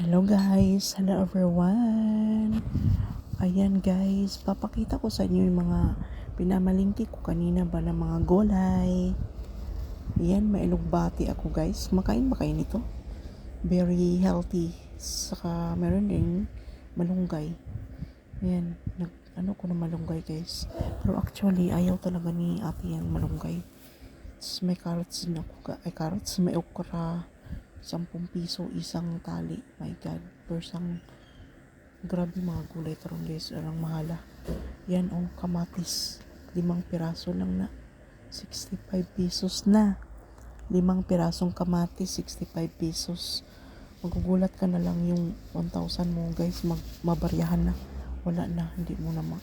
Hello guys, hello everyone. Ayan guys, papakita ko sa inyo yung mga pinamalingki ko kanina ba ng mga gulay. Ayan, may elugbati ako guys. Makain ba kayo nito? Very healthy. Saka meron din malunggay. Ayan, nag, ano ko na malunggay guys. Pero actually, ayaw talaga ni ate yan malunggay. Tapos may carrots din ako. Ay, carrots, may okra. 10 piso isang tali. My God. Persang grabe mga gulay karon guys. Arang mahala. Yan oh, kamatis. Limang piraso lang na. 65 pesos na. Limang pirasong kamatis, 65 pesos. Magugulat ka na lang yung 1,000 mo guys. Mag, mabaryahan na. Wala na. Hindi mo na ma...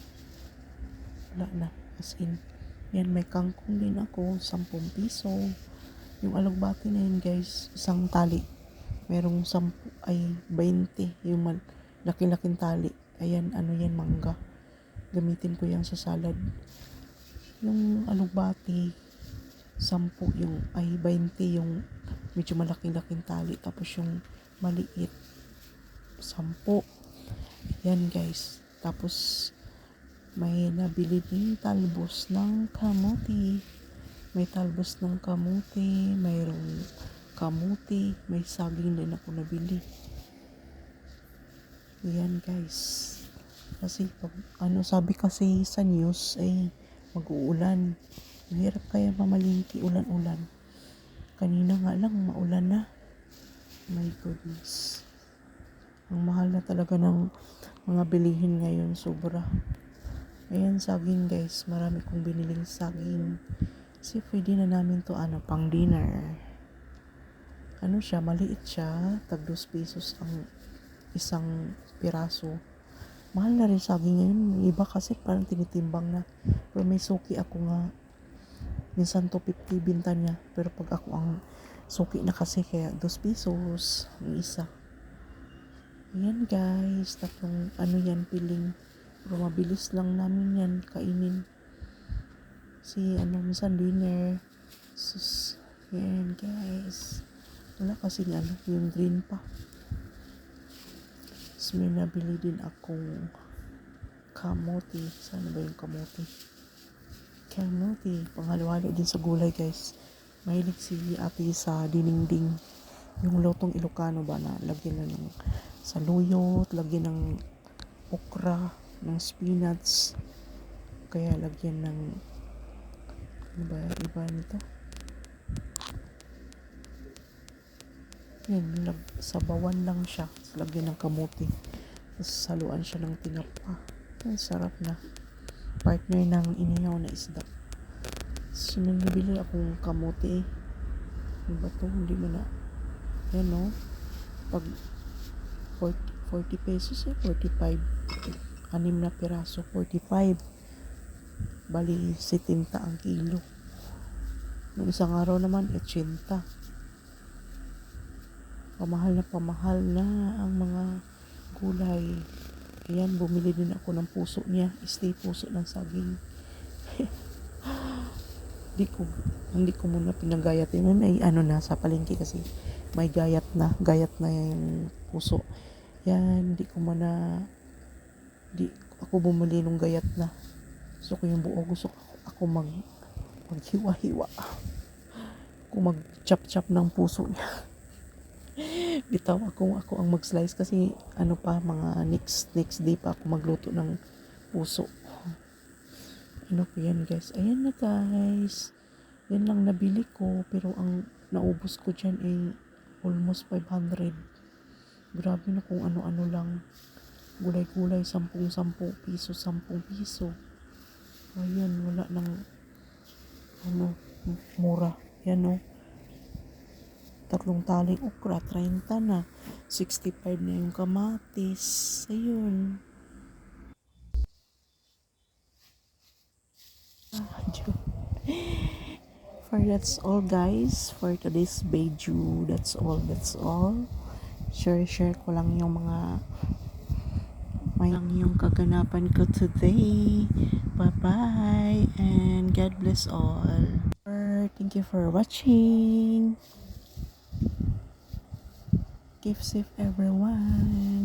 Wala na. As in. Yan, may kangkong din ako. 10 piso. Yung alugbati na yun guys, isang tali. Merong 10 ay 20 yung mal- laki-laking tali. Ayan, ano yan, mangga. Gamitin ko yan sa salad. Yung alugbati, 10 yung, ay 20 yung medyo malaking-laking tali. Tapos yung maliit, 10. Yan guys. Tapos, may nabili din talbos ng kamote. May talbos ng kamuti, mayroong kamuti, may saging din ako nabili. Yan guys. Kasi pag, ano sabi kasi sa news ay mag-uulan. Mahirap kaya mamalingki ulan-ulan. Kanina nga lang maulan na. My goodness. Ang mahal na talaga ng mga bilihin ngayon sobra. Ayan saging guys, marami kong biniling saging. Kasi pwede na namin to ano, pang dinner. Ano siya, maliit siya. Tag 2 pesos ang isang piraso. Mahal na rin saging ngayon. Iba kasi parang tinitimbang na. Pero may suki ako nga. Minsan to 50 binta niya. Pero pag ako ang suki na kasi kaya 2 pesos yung isa. Ayan guys, tatlong ano yan, piling. Pero mabilis lang namin yan kainin si ano minsan dinner. Sus yan guys. Wala kasi ano yung green pa. Tapos may nabili din akong kamote. Sana ba yung kamote? Kamote. Panghalo-halo din sa gulay guys. Mahilig si ate sa dininding. Yung lotong Ilocano ba na lagyan na ng saluyot lagyan ng okra ng spinach. Kaya lagyan ng ano ba iba nito? Yan, sabawan lang siya. Lagyan ng kamuti. Tapos saluan siya ng tinapa. Ang sarap na. Partner ng inihaw na isda. So, nung nabili akong kamuti, ano ba to? Hindi mo na. Yan no. Pag 40, 40 pesos eh, 45. Anim na piraso, 45 bali 70 ang kilo. Noong isang araw naman, 80. Pamahal na pamahal na ang mga gulay. Ayan, bumili din ako ng puso niya. Stay puso ng saging. Hindi ko, hindi ko muna pinagayat. Yun ay ano na sa palengke kasi may gayat na. Gayat na yung puso. Yan, hindi ko muna, di, ako bumili ng gayat na. Gusto ko yung buo. Gusto ko ako mag maghiwa-hiwa. Ako mag-chop-chop ng puso niya. Bitaw ako, ako ang mag-slice kasi ano pa, mga next, next day pa ako magluto ng puso. Ano po yan guys? Ayan na guys. Yan lang nabili ko. Pero ang naubos ko dyan ay almost 500. Grabe na kung ano-ano lang. Gulay-gulay, 10-10 piso, 10 piso. Ayan, wala nang ano, mura. Yan o. Tatlong taling okra, 30 na. 65 na yung kamatis. Ayun. For that's all guys. For today's video. That's all, that's all. Share-share ko lang yung mga may lang yung kaganapan ko today. Bye-bye and God bless all. Thank you for watching. Keep safe everyone.